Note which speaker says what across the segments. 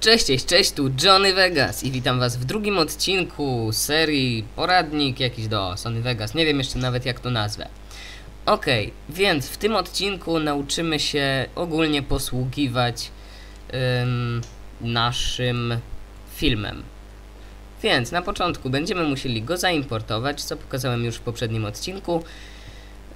Speaker 1: Cześć, cześć, cześć, tu Johnny Vegas i witam was w drugim odcinku serii Poradnik jakiś do Sony Vegas, nie wiem jeszcze nawet jak to nazwę. Okej, więc w tym odcinku nauczymy się ogólnie posługiwać ym, naszym filmem. Więc na początku będziemy musieli go zaimportować, co pokazałem już w poprzednim odcinku.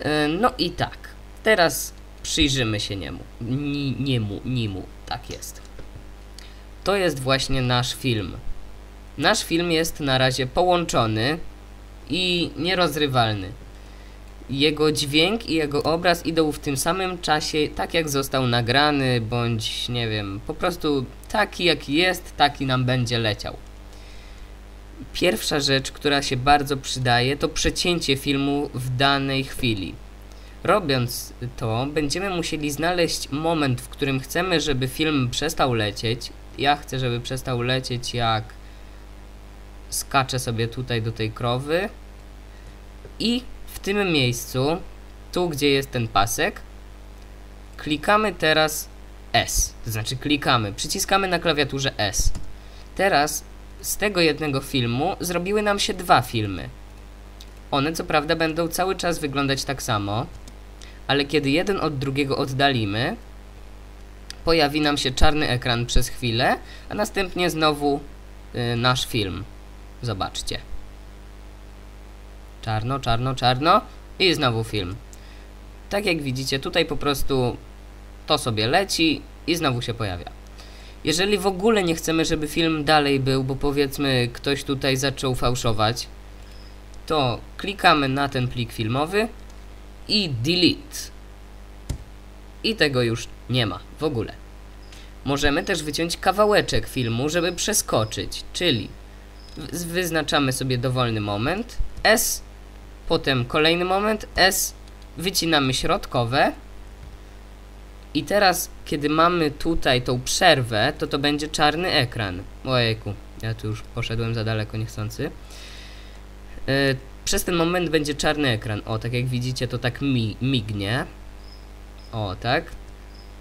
Speaker 1: Yy, no i tak, teraz przyjrzymy się niemu. Ni, niemu, nimu, tak jest. To jest właśnie nasz film. Nasz film jest na razie połączony i nierozrywalny. Jego dźwięk i jego obraz idą w tym samym czasie, tak jak został nagrany, bądź nie wiem, po prostu taki jaki jest, taki nam będzie leciał. Pierwsza rzecz, która się bardzo przydaje, to przecięcie filmu w danej chwili. Robiąc to, będziemy musieli znaleźć moment, w którym chcemy, żeby film przestał lecieć. Ja chcę, żeby przestał lecieć, jak skaczę sobie tutaj do tej krowy. I w tym miejscu, tu gdzie jest ten pasek, klikamy teraz S. To znaczy klikamy, przyciskamy na klawiaturze S. Teraz z tego jednego filmu zrobiły nam się dwa filmy. One co prawda będą cały czas wyglądać tak samo, ale kiedy jeden od drugiego oddalimy, pojawi nam się czarny ekran przez chwilę, a następnie znowu y, nasz film. Zobaczcie. Czarno, czarno, czarno i znowu film. Tak jak widzicie, tutaj po prostu to sobie leci i znowu się pojawia. Jeżeli w ogóle nie chcemy, żeby film dalej był, bo powiedzmy ktoś tutaj zaczął fałszować, to klikamy na ten plik filmowy i delete. I tego już nie ma w ogóle. Możemy też wyciąć kawałeczek filmu, żeby przeskoczyć, czyli wyznaczamy sobie dowolny moment, S, potem kolejny moment, S, wycinamy środkowe i teraz, kiedy mamy tutaj tą przerwę, to to będzie czarny ekran. Ojejku, ja tu już poszedłem za daleko niechcący. Yy, przez ten moment będzie czarny ekran. O, tak jak widzicie, to tak mi mignie. O, tak.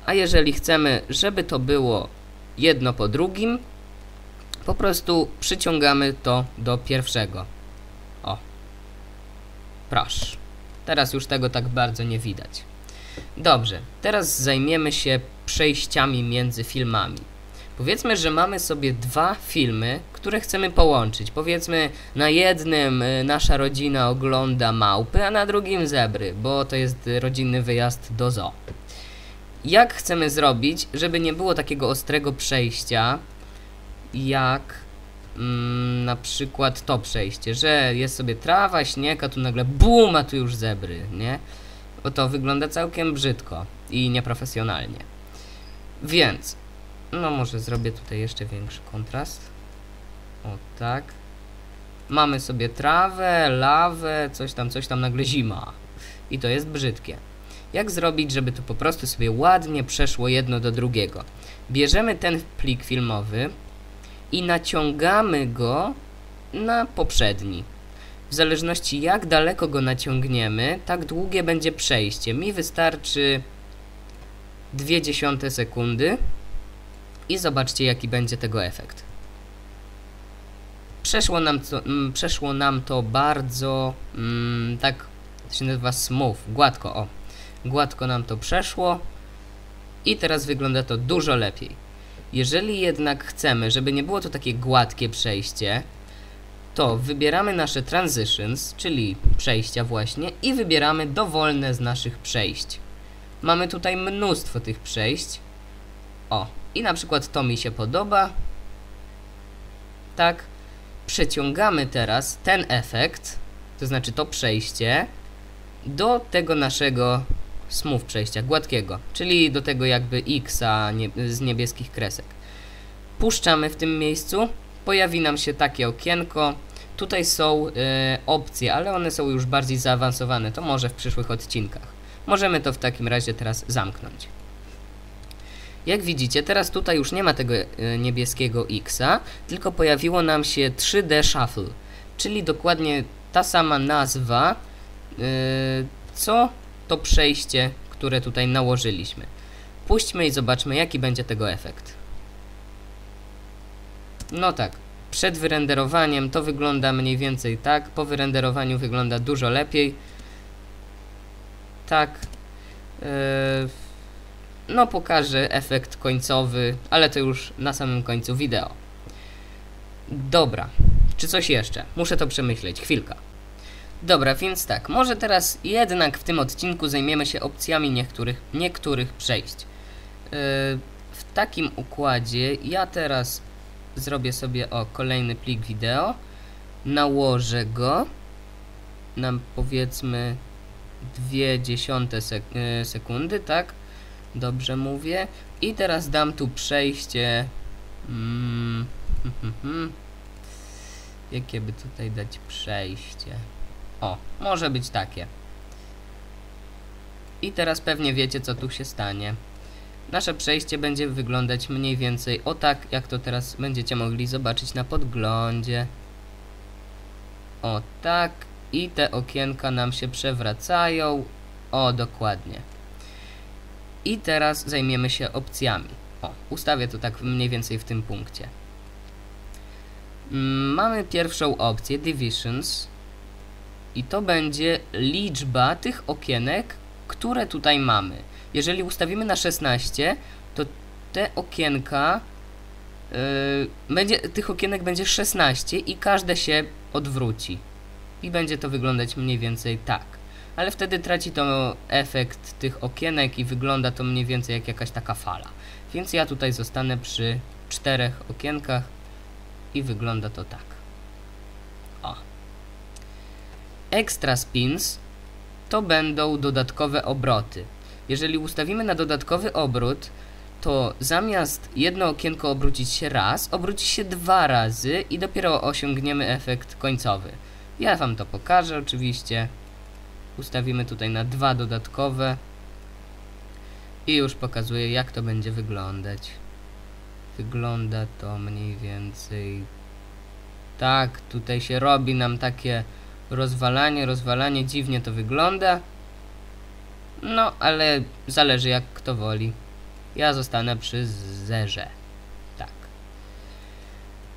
Speaker 1: A jeżeli chcemy, żeby to było jedno po drugim, po prostu przyciągamy to do pierwszego. O. Proszę. Teraz już tego tak bardzo nie widać. Dobrze, teraz zajmiemy się przejściami między filmami. Powiedzmy, że mamy sobie dwa filmy, które chcemy połączyć. Powiedzmy, na jednym y, nasza rodzina ogląda małpy, a na drugim zebry, bo to jest rodzinny wyjazd do zoo. Jak chcemy zrobić, żeby nie było takiego ostrego przejścia, jak mm, na przykład to przejście, że jest sobie trawa, śnieg, a tu nagle bum, a tu już zebry, nie? Bo to wygląda całkiem brzydko i nieprofesjonalnie. Więc no może zrobię tutaj jeszcze większy kontrast. O tak. Mamy sobie trawę, lawę, coś tam, coś tam, nagle zima. I to jest brzydkie. Jak zrobić, żeby to po prostu sobie ładnie przeszło jedno do drugiego? Bierzemy ten plik filmowy i naciągamy go na poprzedni. W zależności jak daleko go naciągniemy, tak długie będzie przejście. Mi wystarczy 0,2 sekundy i zobaczcie jaki będzie tego efekt. Przeszło nam to, mm, przeszło nam to bardzo mm, tak się nazywa smooth, gładko, o. Gładko nam to przeszło i teraz wygląda to dużo lepiej. Jeżeli jednak chcemy, żeby nie było to takie gładkie przejście, to wybieramy nasze transitions, czyli przejścia właśnie i wybieramy dowolne z naszych przejść. Mamy tutaj mnóstwo tych przejść. O, i na przykład to mi się podoba. Tak. Przeciągamy teraz ten efekt, to znaczy to przejście, do tego naszego smooth przejścia, gładkiego, czyli do tego jakby X-a nie, z niebieskich kresek. Puszczamy w tym miejscu, pojawi nam się takie okienko. Tutaj są y, opcje, ale one są już bardziej zaawansowane, to może w przyszłych odcinkach. Możemy to w takim razie teraz zamknąć. Jak widzicie, teraz tutaj już nie ma tego e, niebieskiego X-a, tylko pojawiło nam się 3D Shuffle, czyli dokładnie ta sama nazwa, yy, co to przejście, które tutaj nałożyliśmy. Puśćmy i zobaczmy, jaki będzie tego efekt. No tak, przed wyrenderowaniem to wygląda mniej więcej tak, po wyrenderowaniu wygląda dużo lepiej. Tak. Yy, no pokażę efekt końcowy, ale to już na samym końcu wideo. Dobra, czy coś jeszcze? Muszę to przemyśleć, chwilka. Dobra, więc tak, może teraz jednak w tym odcinku zajmiemy się opcjami niektórych, niektórych przejść. Yy, w takim układzie ja teraz zrobię sobie o kolejny plik wideo, nałożę go na powiedzmy 0,2 sek yy, sekundy, tak? Dobrze mówię. I teraz dam tu przejście. Mm, Jakie by tutaj dać przejście? O, może być takie. I teraz pewnie wiecie, co tu się stanie. Nasze przejście będzie wyglądać mniej więcej o tak, jak to teraz będziecie mogli zobaczyć na podglądzie. O tak. I te okienka nam się przewracają. O, dokładnie. I teraz zajmiemy się opcjami. O, ustawię to tak mniej więcej w tym punkcie. Mm, mamy pierwszą opcję, Divisions. I to będzie liczba tych okienek, które tutaj mamy. Jeżeli ustawimy na 16, to te okienka yy, będzie, tych okienek będzie 16 i każde się odwróci. I będzie to wyglądać mniej więcej tak. Ale wtedy traci to efekt tych okienek i wygląda to mniej więcej jak jakaś taka fala. Więc ja tutaj zostanę przy czterech okienkach i wygląda to tak. O. Extra spins to będą dodatkowe obroty. Jeżeli ustawimy na dodatkowy obrót, to zamiast jedno okienko obrócić się raz, obróci się dwa razy i dopiero osiągniemy efekt końcowy. Ja wam to pokażę oczywiście. Ustawimy tutaj na dwa dodatkowe. I już pokazuję jak to będzie wyglądać. Wygląda to mniej więcej tak. Tutaj się robi nam takie rozwalanie, rozwalanie. Dziwnie to wygląda. No, ale zależy jak kto woli. Ja zostanę przy zerze. Tak.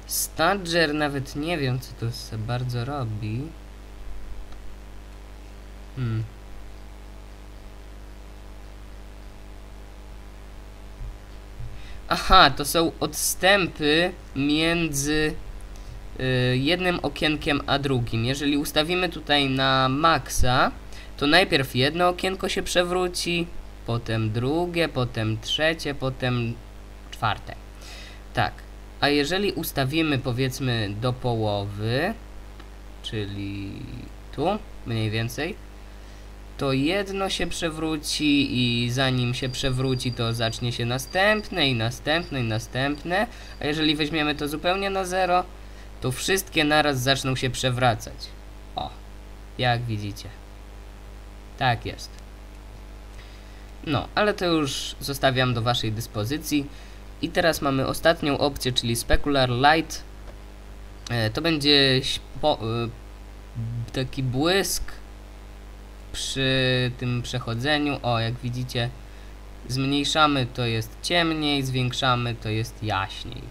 Speaker 1: Stadger nawet nie wiem, co to bardzo robi. Hmm. Aha, to są odstępy między y, jednym okienkiem a drugim. Jeżeli ustawimy tutaj na maksa, to najpierw jedno okienko się przewróci, potem drugie, potem trzecie, potem czwarte. Tak, a jeżeli ustawimy powiedzmy do połowy, czyli tu mniej więcej, to jedno się przewróci i zanim się przewróci, to zacznie się następne i następne i następne, a jeżeli weźmiemy to zupełnie na zero, to wszystkie naraz zaczną się przewracać. O, jak widzicie. Tak jest. No, ale to już zostawiam do Waszej dyspozycji. I teraz mamy ostatnią opcję, czyli Specular Light. E, to będzie e, taki błysk przy tym przechodzeniu. O, jak widzicie, zmniejszamy to jest ciemniej, zwiększamy to jest jaśniej.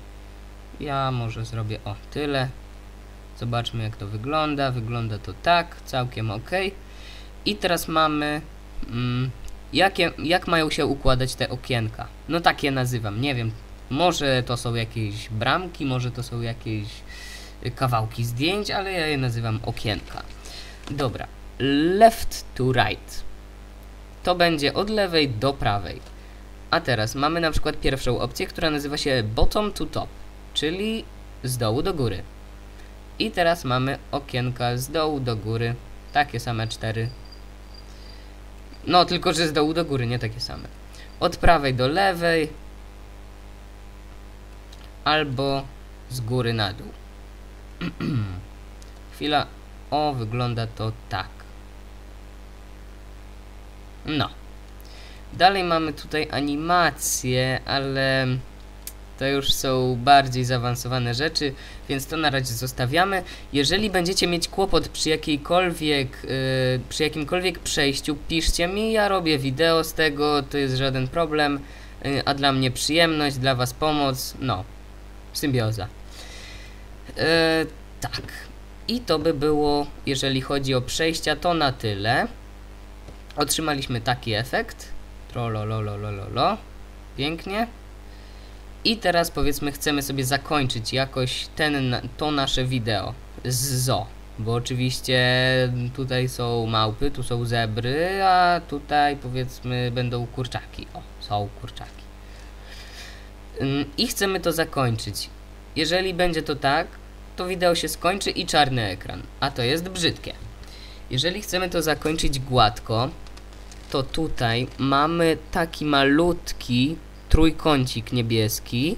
Speaker 1: Ja może zrobię o tyle. Zobaczmy jak to wygląda. Wygląda to tak, całkiem ok. I teraz mamy... Mm, jakie, jak mają się układać te okienka? No tak je nazywam, nie wiem. Może to są jakieś bramki, może to są jakieś kawałki zdjęć, ale ja je nazywam okienka. Dobra, left to right. To będzie od lewej do prawej. A teraz mamy na przykład pierwszą opcję, która nazywa się bottom to top, czyli z dołu do góry. I teraz mamy okienka z dołu do góry, takie same cztery. No, tylko że z dołu do góry, nie takie same. Od prawej do lewej, albo z góry na dół. Chwila. O, wygląda to tak. No. Dalej mamy tutaj animacje, ale to już są bardziej zaawansowane rzeczy, więc to na razie zostawiamy. Jeżeli będziecie mieć kłopot przy jakiejkolwiek, yy, przy jakimkolwiek przejściu, piszcie mi, ja robię wideo z tego, to jest żaden problem, yy, a dla mnie przyjemność, dla was pomoc, no, symbioza. E, tak. I to by było, jeżeli chodzi o przejścia, to na tyle. Otrzymaliśmy taki efekt. Trolololololo. Pięknie. I teraz powiedzmy chcemy sobie zakończyć jakoś ten, to nasze wideo z zo. Bo oczywiście tutaj są małpy, tu są zebry, a tutaj powiedzmy będą kurczaki. O, są kurczaki. Ym, I chcemy to zakończyć. Jeżeli będzie to tak, to wideo się skończy i czarny ekran, a to jest brzydkie. Jeżeli chcemy to zakończyć gładko, to tutaj mamy taki malutki trójkącik niebieski.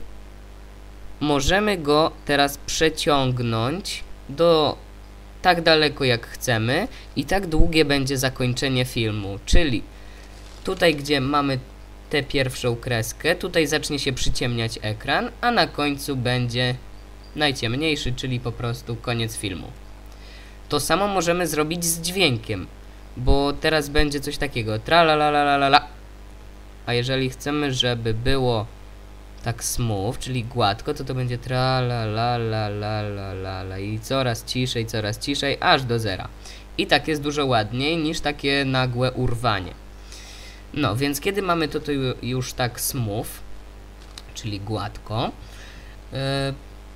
Speaker 1: Możemy go teraz przeciągnąć do tak daleko jak chcemy i tak długie będzie zakończenie filmu, czyli tutaj gdzie mamy tę pierwszą kreskę, tutaj zacznie się przyciemniać ekran, a na końcu będzie najciemniejszy, czyli po prostu koniec filmu. To samo możemy zrobić z dźwiękiem, bo teraz będzie coś takiego tra la la la la la. A jeżeli chcemy, żeby było tak smooth, czyli gładko, to to będzie tra la la la la la la la i coraz ciszej, coraz ciszej, aż do zera. I tak jest dużo ładniej niż takie nagłe urwanie. No, więc kiedy mamy to, to już tak smooth, czyli gładko, yy,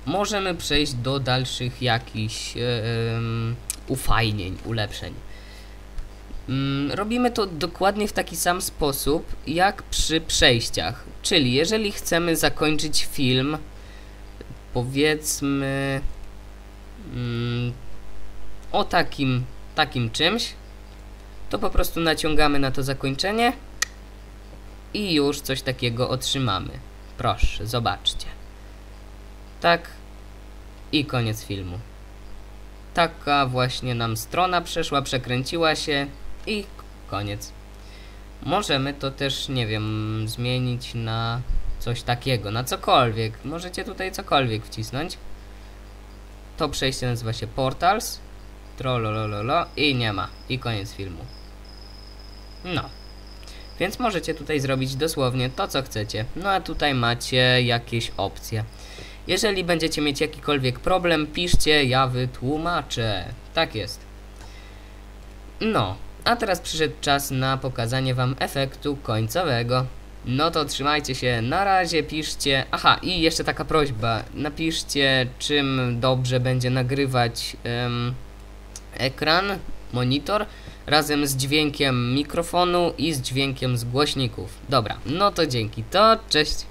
Speaker 1: możemy przejść do dalszych jakichś yy, ufajnień, ulepszeń. Mm, robimy to dokładnie w taki sam sposób jak przy przejściach. Czyli jeżeli chcemy zakończyć film, powiedzmy mm, o takim, takim czymś, to po prostu naciągamy na to zakończenie i już coś takiego otrzymamy. Proszę, zobaczcie. Tak i koniec filmu. Taka właśnie nam strona przeszła, przekręciła się i koniec. Możemy to też, nie wiem, zmienić na coś takiego, na cokolwiek. Możecie tutaj cokolwiek wcisnąć. To przejście nazywa się Portals. Trollolololo i nie ma. I koniec filmu. No. Więc możecie tutaj zrobić dosłownie to, co chcecie. No a tutaj macie jakieś opcje. Jeżeli będziecie mieć jakikolwiek problem, piszcie, ja wytłumaczę. Tak jest. No, a teraz przyszedł czas na pokazanie wam efektu końcowego. No to trzymajcie się, na razie piszcie... Aha, i jeszcze taka prośba. Napiszcie, czym dobrze będzie nagrywać um, ekran, monitor, razem z dźwiękiem mikrofonu i z dźwiękiem z głośników. Dobra, no to dzięki, to cześć!